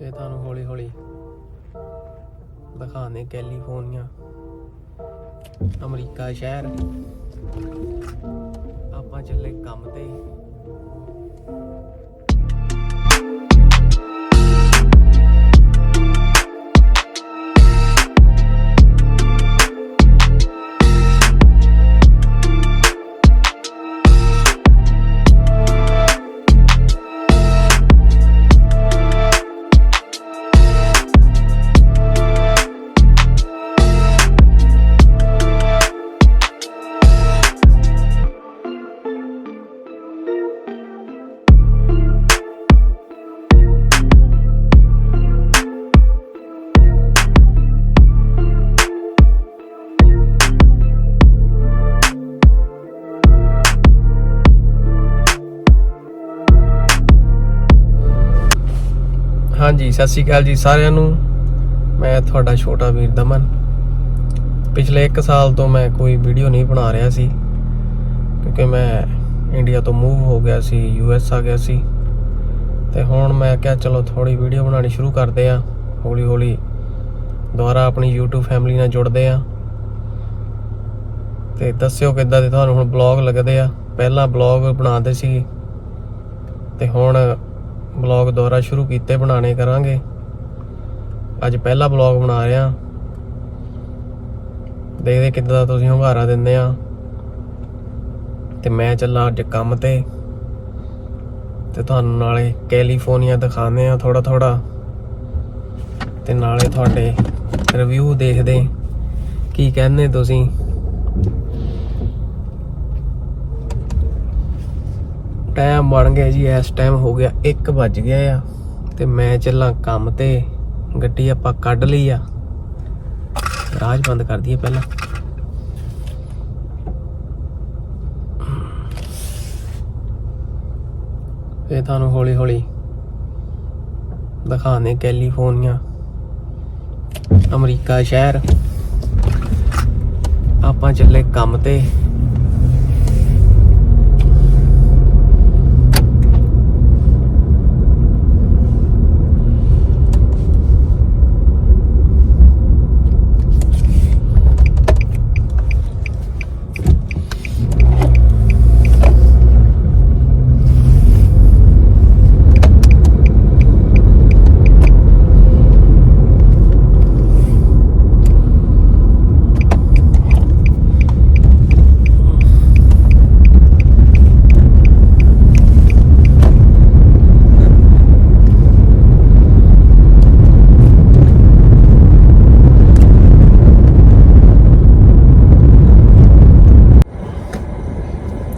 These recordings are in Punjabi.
ਇਹ ਤੁਹਾਨੂੰ ਹੌਲੀ ਹੌਲੀ ਦਿਖਾਣੇ ਕੈਲੀਫੋਰਨੀਆ ਅਮਰੀਕਾ ਸ਼ਹਿਰ। ਆਪਾਂ ਚੱਲੇ ਕੰਮ ਤੇ। ਹਾਂਜੀ ਸਤਿ ਸ਼੍ਰੀ ਅਕਾਲ ਜੀ ਸਾਰਿਆਂ ਨੂੰ। ਮੈਂ ਤੁਹਾਡਾ ਛੋਟਾ ਵੀਰ ਦਮਨ। ਪਿਛਲੇ 1 ਸਾਲ ਤੋਂ ਮੈਂ ਕੋਈ ਵੀਡੀਓ ਨਹੀਂ ਬਣਾ ਰਿਹਾ ਸੀ, ਕਿਉਂਕਿ ਮੈਂ ਇੰਡੀਆ ਤੋਂ ਮੂਵ ਹੋ ਗਿਆ ਸੀ ਯੂ ਐਸ ਆ ਗਿਆ ਸੀ। ਤੇ ਹੁਣ ਮੈਂ ਕਿਹਾ, ਚਲੋ ਥੋੜੀ ਵੀਡੀਓ ਬਣਾਉਣੀ ਸ਼ੁਰੂ ਕਰਦੇ ਆ ਹੌਲੀ ਹੌਲੀ ਦੁਬਾਰਾ ਆਪਣੀ YouTube ਫੈਮਿਲੀ ਨਾਲ ਜੁੜਦੇ ਆ ਤੇ ਦੱਸਿਓ ਕਿੱਦਾਂ ਦੇ ਤੁਹਾਨੂੰ ਹੁਣ ਬਲੌਗ ਲੱਗਦੇ ਆ। ਪਹਿਲਾਂ ਬਲੌਗ ਬਣਾਉਂਦੇ ਸੀ। ਤੇ ਹੁਣ ਬਲੌਗ ਦੁਬਾਰਾ ਸ਼ੁਰੂ ਕੀਤੇ ਬਣਾਣੇ ਕਰਾਂਗੇ। ਅੱਜ ਪਹਿਲਾ ਬਲੌਗ ਬਣਾ ਰਿਹਾ। ਦੇਖਦੇ ਕਿੱਦਾਂ ਦਾ ਤੁਸੀਂ ਹੰਗਾਰਾ ਦਿੰਦੇ ਆ। ਤੇ ਮੈਂ ਚੱਲਾਂ ਅੱਜ ਕੰਮ ਤੇ। ਤੇ ਤੁਹਾਨੂੰ ਨਾਲੇ ਕੈਲੀਫੋਰਨੀਆ ਦਿਖਾਉਂਦੇ ਆ ਥੋੜਾ ਥੋੜਾ ਤੇ ਨਾਲੇ ਤੁਹਾਡੇ ਰਿਵਿਊ ਦੇਖਦੇ। ਕੀ ਕਹਿੰਦੇ ਤੁਸੀਂ? ਟਾਈਮ ਬਣ ਗਿਆ ਜੀ, ਇਸ ਟਾਈਮ ਹੋ ਗਿਆ 1 ਵੱਜ ਗਿਆ ਆ। ਤੇ ਮੈਂ ਚੱਲਾਂ ਕੰਮ ਤੇ, ਗੱਡੀ ਆਪਾਂ ਕੱਢ ਲਈ ਆ। ਰਾਜ ਬੰਦ ਕਰ ਦਈਏ ਪਹਿਲਾਂ। ਇਹ ਤੁਹਾਨੂੰ ਹੌਲੀ ਹੌਲੀ ਦਿਖਾਣੇ ਕੈਲੀਫੋਰਨੀਆ, ਅਮਰੀਕਾ ਸ਼ਹਿਰ। ਆਪਾਂ ਚੱਲੇ ਕੰਮ ਤੇ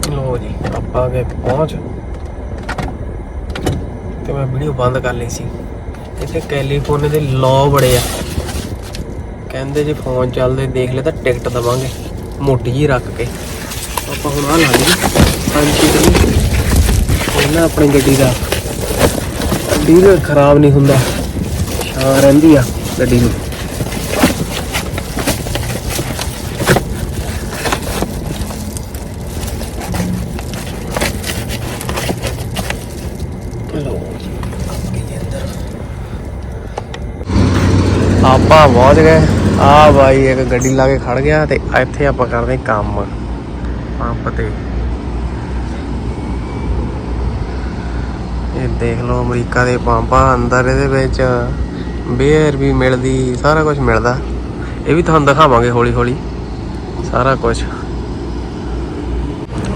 ਲੋ ਜੀ ਪਹੁੰਚ। ਤੇ ਮੈਂ ਵੀਡੀਓ ਬੰਦ ਕਰ ਲਈ ਸੀ। ਇੱਥੇ ਕੈਲੀਫੋਰਨੀਆ ਦੇ ਲਾਅ ਬੜੇ ਆ। ਕਹਿੰਦੇ ਜੇ ਫੋਨ ਚੱਲਦੇ, ਦੇਖ ਲੈ ਤਾਂ ਟਿਕਟ ਦਵਾਂਗੇ। ਮੋਟੀ ਜੀ ਰੱਖ ਕੇ। ਆਪਾਂ ਹੁਣ ਆ ਲਾ ਲਈ ਹਾਂਜੀ ਇਹਨਾਂ ਆਪਣੀ ਗੱਡੀ ਦਾ ਡੀਜ਼ਲ ਖਰਾਬ ਨਹੀਂ ਹੁੰਦਾ। ਛਾਂ ਰਹਿੰਦੀ ਆ ਗੱਡੀ ਨੂੰ। ਆਪਾਂ ਪਹੁੰਚ ਗਏ। ਆ ਬਾਈ ਇੱਕ ਗੱਡੀ ਲਾ ਕੇ ਖੜ ਗਿਆ ਤੇ ਇੱਥੇ ਆਪਾਂ ਕਰਦੇ ਕੰਮ। ਪੰਪ ਤੇ। ਇਹ ਦੇਖ ਲਓ ਅਮਰੀਕਾ ਦੇ ਪੰਪਾਂ ਅੰਦਰ ਇਹਦੇ ਵਿੱਚ। ਬੀਅਰ ਵੀ ਮਿਲਦੀ, ਸਾਰਾ ਕੁਝ ਮਿਲਦਾ। ਇਹ ਵੀ ਤੁਹਾਨੂੰ ਦਿਖਾਵਾਂਗੇ ਹੌਲੀ ਹੌਲੀ ਸਾਰਾ ਕੁਝ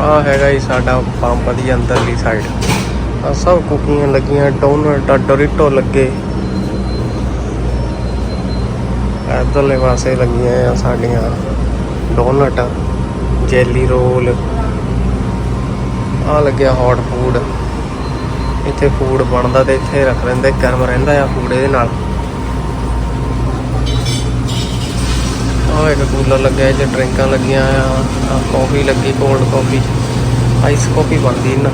ਆ ਹੈਗਾ ਜੀ ਸਾਡਾ ਪੰਪ ਦੀ ਅੰਦਰਲੀ ਸਾਈਡ ਆ ਸਭ ਕੁਕੀਆਂ ਲੱਗੀਆਂ, ਡੋਨਟ, ਡੋਰਿਟੋ ਲੱਗੇ। ਇੱਧਰਲੇ ਪਾਸੇ ਲੱਗੀਆਂ ਆ ਸਾਡੀਆਂ ਡੋਨਟ, ਜੈਲੀ ਰੋਲ ਆ ਲੱਗਿਆ ਹੌਟ ਫੂਡ ਇੱਥੇ ਫੂਡ ਬਣਦਾ ਤੇ ਇੱਥੇ ਰੱਖ ਲੈਂਦੇ, ਗਰਮ ਰਹਿੰਦਾ ਆ ਫੂਡ ਇਹਦੇ ਨਾਲ। ਆ ਇੱਕ ਕੂਲਰ ਲੱਗਿਆ, ਇਹ ਡਰਿੰਕਾਂ ਲੱਗੀਆਂ ਆ ਆ ਕਾਫੀ ਲੱਗੀ ਕੋਲਡ ਕਾਫੀ ਆਈਸ ਕਾਫੀ ਬਣਦੀ ਇਹਨਾਂ।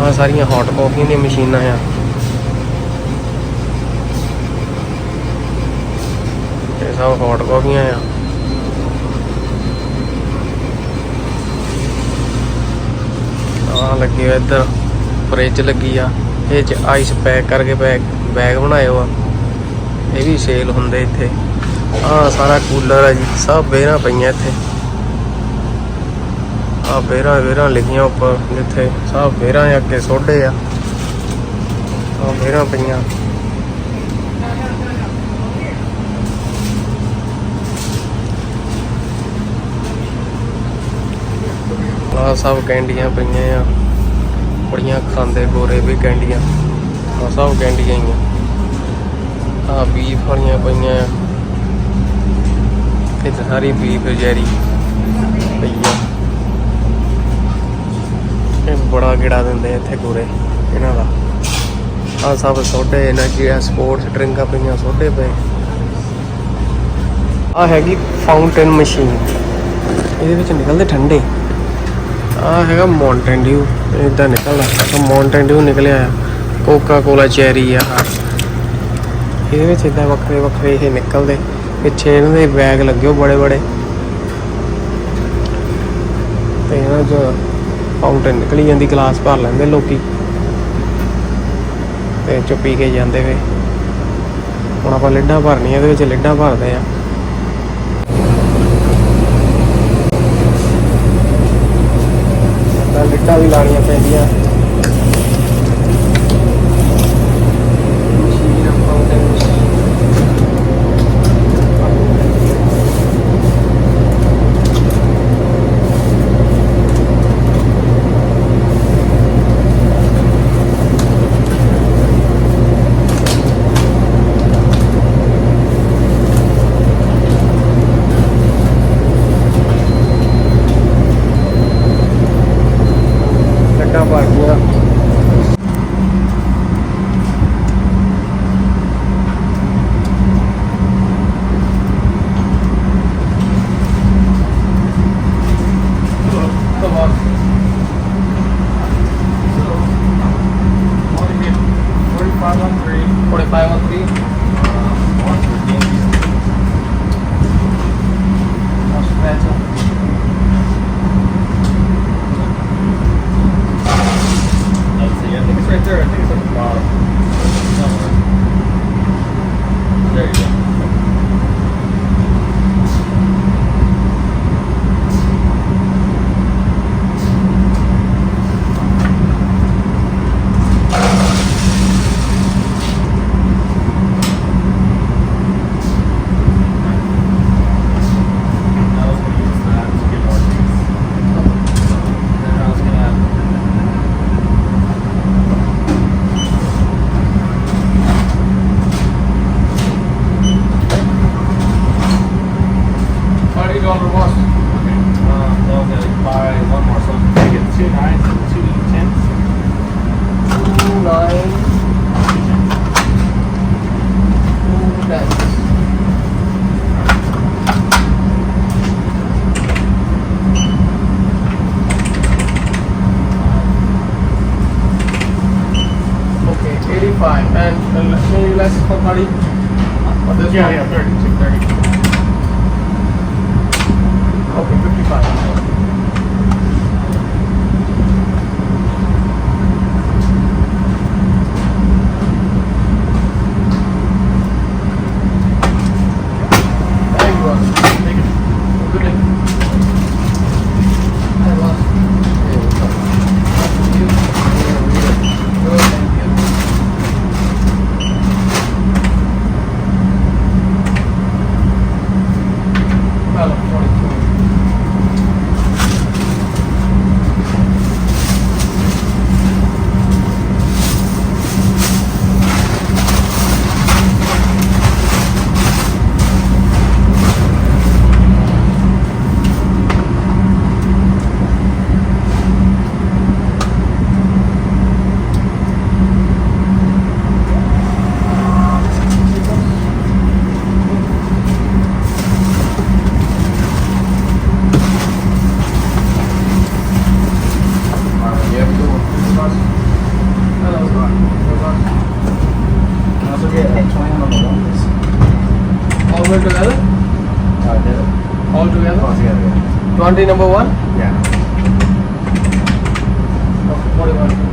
ਆ ਸਾਰੀਆਂ ਹੌਟ ਕਾਫੀਆਂ ਦੀਆਂ ਮਸ਼ੀਨਾਂ ਆ ਇਹ ਸਭ ਹੌਟ ਕਾਫੀਆਂ ਆ। ਆ ਲੱਗੀ ਆ ਇੱਧਰ ਫ੍ਰਿਜ ਲੱਗੀ ਆ। ਇਹ ਚ ਆਈਸ ਪੈਕ ਕਰਕੇ ਬੈਗ ਬੈਗ ਬਣਾਇਓ ਆ। ਇਹ ਵੀ ਸੇਲ ਹੁੰਦੇ ਇੱਥੇ। ਆਹ ਸਾਰਾ ਕੂਲਰ ਆ ਜੀ, ਸਭ ਬੇਰਾਂ ਪਈਆਂ ਇੱਥੇ। ਆ ਬੇਰਾਂ ਬੇਰਾਂ ਲਿਖੀਆਂ ਉੱਪਰ, ਜਿੱਥੇ ਸਭ ਬੇਰਾਂ ਆ, ਅੱਗੇ ਸੋਡੇ ਆ। ਆ ਬੇਰਾਂ ਪਈਆਂ। ਆ ਸਭ ਕੈਂਡੀਆਂ ਪਈਆਂ ਆ। ਬੜੀਆਂ ਖਾਂਦੇ ਗੋਰੇ ਵੀ ਕੈਂਡੀਆਂ। ਆ ਸਭ ਕੈਂਡੀਆਂ ਹੀ ਆ। ਆ ਬੀਫ ਵਾਲੀਆਂ ਪਈਆਂ ਆ। ਇਹ ਸਾਰੀ ਬੀਫ ਜੈਰੀ ਪਈ ਆ। ਇਹ ਬੜਾ ਗਿੜਾ ਦਿੰਦੇ ਇੱਥੇ ਗੋਰੇ ਇਹਨਾਂ ਦਾ। ਆ ਸਭ ਸੋਡੇ ਇਹਨਾਂ ਆ ਸਪੋਰਟਸ ਡਰਿੰਕਾਂ ਪਈਆਂ ਸੋਡੇ ਪਏ। ਆ ਹੈਗੀ ਫਾਊਂਟੇਨ ਮਸ਼ੀਨ ਇਹਦੇ ਵਿੱਚ ਨਿਕਲਦੇ ਠੰਡੇ। ਆ ਹੈਗਾ ਮਾਊਂਟੇਨ ਡਿਊ ਇਦਾਂ ਨਿਕਲਦਾ। ਮਾਊਂਟੇਨ ਡਿਊ ਨਿਕਲਿਆ ਆ। ਕੋਕਾ ਕੋਲਾ ਚੈਰੀ ਆ। ਆਹ। ਇਹਦੇ ਵਿੱਚ ਇਦਾਂ ਵੱਖਰੇ ਵੱਖਰੇ ਇਹ ਨਿਕਲਦੇ। ਪਿੱਛੇ ਇਹਨਾਂ ਦੇ ਬੈਗ ਲੱਗੇ ਹੋ ਬੜੇ ਬੜੇ। ਤੇ ਇਹਨਾਂ 'ਚ ਫਾਊਂਟੇਨ ਨਿਕਲੀ ਜਾਂਦੀ ਗਲਾਸ ਭਰ ਲੈਂਦੇ ਲੋਕੀ। ਤੇ ਚੁੱਪੀ ਕੇ ਜਾਂਦੇ ਵੇ। ਹੁਣ ਆਪਾਂ ਲਿੱਡਾਂ ਭਰਨੀਆਂ, ਇਹਦੇ ਵਿੱਚ ਲਿੱਡਾਂ ਭਰਦੇ ਆ। 35. And, and let's compare What Oh, yeah, yeah, 30, 30. All together? Uh, the, All together? oh, together, yeah. 20 number one? Yeah. Okay, 41.